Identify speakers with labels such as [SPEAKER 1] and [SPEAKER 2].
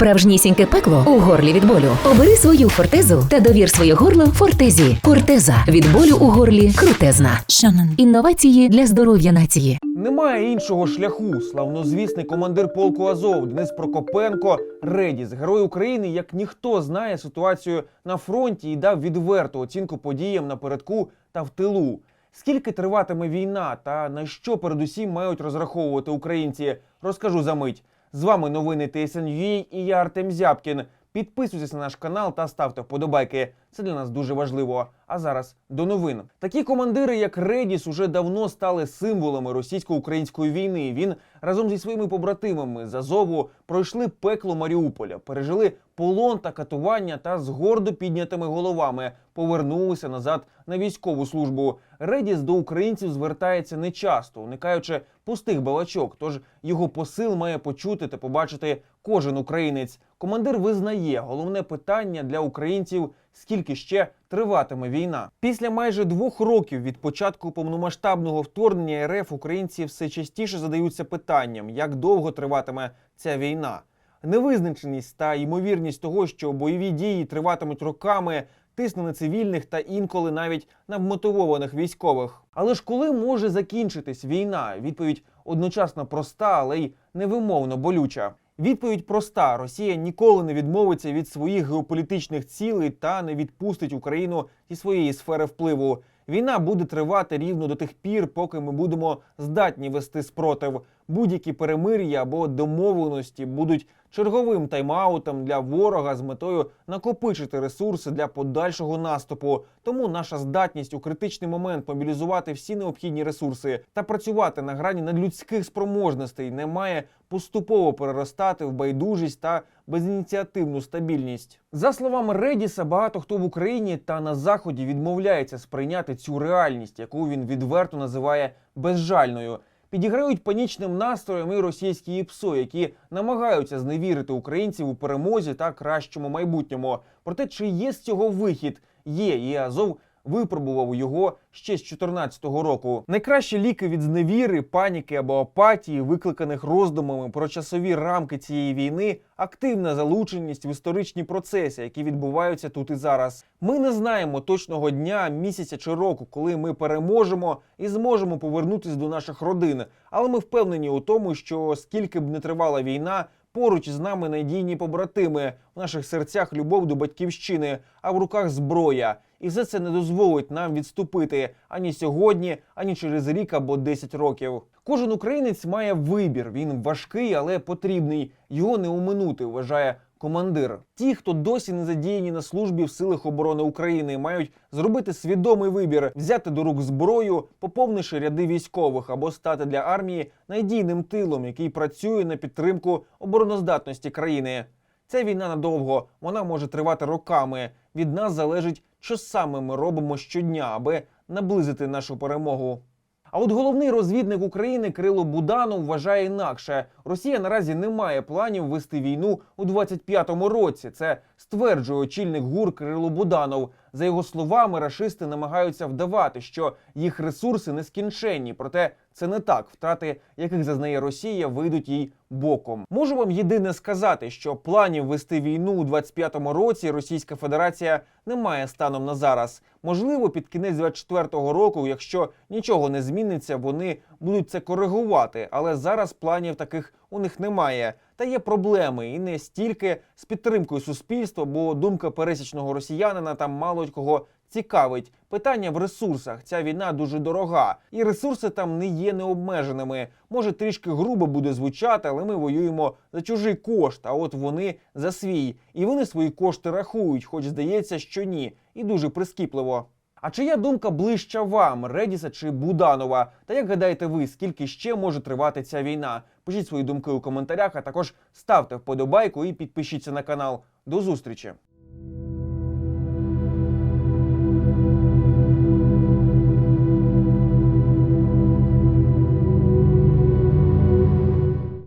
[SPEAKER 1] Справжнісіньке пекло у горлі від болю. Обери свою фортезу та довір своє горло фортезі. Фортеза від болю у горлі крутезна.
[SPEAKER 2] Шанан.
[SPEAKER 1] Інновації для здоров'я нації.
[SPEAKER 3] Немає іншого шляху. Славнозвісний командир полку Азов Денис Прокопенко Редіс, герой України, як ніхто знає ситуацію на фронті і дав відверту оцінку подіям напередку та в тилу. Скільки триватиме війна та на що передусім мають розраховувати українці? Розкажу за мить. З вами новини ТСНЮА і я Артем Зябкін. Підписуйтесь на наш канал та ставте вподобайки. Це для нас дуже важливо. А зараз до новин. Такі командири, як Редіс, уже давно стали символами російсько-української війни. Він разом зі своїми побратимами з Азову пройшли пекло Маріуполя, пережили полон та катування та з гордо піднятими головами повернулися назад на військову службу. Редіс до українців звертається нечасто, уникаючи пустих балачок. Тож його посил має почути та побачити кожен українець. Командир визнає головне питання для українців: скільки ще триватиме війна. Після майже двох років від початку повномасштабного вторгнення РФ українці все частіше задаються питанням, як довго триватиме ця війна. Невизначеність та ймовірність того, що бойові дії триватимуть роками, тисне на цивільних та інколи навіть на вмотивованих військових. Але ж коли може закінчитись війна? Відповідь одночасно проста, але й невимовно болюча. Відповідь проста: Росія ніколи не відмовиться від своїх геополітичних цілей та не відпустить Україну зі своєї сфери впливу. Війна буде тривати рівно до тих пір, поки ми будемо здатні вести спротив. Будь-які перемир'я або домовленості будуть черговим тайм-аутом для ворога з метою накопичити ресурси для подальшого наступу. Тому наша здатність у критичний момент мобілізувати всі необхідні ресурси та працювати на грані надлюдських спроможностей не має поступово переростати в байдужість та безініціативну стабільність. За словами Редіса, багато хто в Україні та на заході відмовляється сприйняти цю реальність, яку він відверто називає безжальною. Підіграють панічним настроєм російські ІПСО, які намагаються зневірити українців у перемозі та кращому майбутньому. Проте чи є з цього вихід? Є і Азов випробував його ще з 2014 року. Найкращі ліки від зневіри, паніки або апатії, викликаних роздумами про часові рамки цієї війни, активна залученість в історичні процеси, які відбуваються тут і зараз. Ми не знаємо точного дня, місяця чи року, коли ми переможемо і зможемо повернутися до наших родин. Але ми впевнені у тому, що скільки б не тривала війна. Поруч з нами надійні побратими, в наших серцях любов до батьківщини, а в руках зброя. І все це не дозволить нам відступити ані сьогодні, ані через рік або 10 років. Кожен українець має вибір. Він важкий, але потрібний. Його не уминути, вважає командир. Ті, хто досі не задіяні на службі в силах оборони України, мають зробити свідомий вибір, взяти до рук зброю, поповнивши ряди військових або стати для армії надійним тилом, який працює на підтримку обороноздатності країни. Ця війна надовго, вона може тривати роками. Від нас залежить, що саме ми робимо щодня, аби наблизити нашу перемогу. А от головний розвідник України Кирило Буданов вважає інакше: Росія наразі не має планів вести війну у 25-му році. Це стверджує очільник ГУР Кирило Буданов. За його словами, рашисти намагаються вдавати, що їх ресурси нескінченні. Проте це не так. Втрати, яких зазнає Росія, вийдуть їй боком. Можу вам єдине сказати, що планів вести війну у 25-му році Російська Федерація не має станом на зараз. Можливо, під кінець 24-го року, якщо нічого не зміниться, вони будуть це коригувати. Але зараз планів таких у них немає. Та є проблеми і не стільки з підтримкою суспільства, бо думка пересічного росіянина там мало кого цікавить. Питання в ресурсах. Ця війна дуже дорога, і ресурси там не є необмеженими. Може, трішки грубо буде звучати, але ми воюємо за чужий кошт. А от вони за свій, і вони свої кошти рахують, хоч здається, що ні, і дуже прискіпливо. А чия думка ближча вам, Редіса чи Буданова? Та як гадаєте ви, скільки ще може тривати ця війна? Пишіть свої думки у коментарях, а також ставте вподобайку і підпишіться на канал. До зустрічі!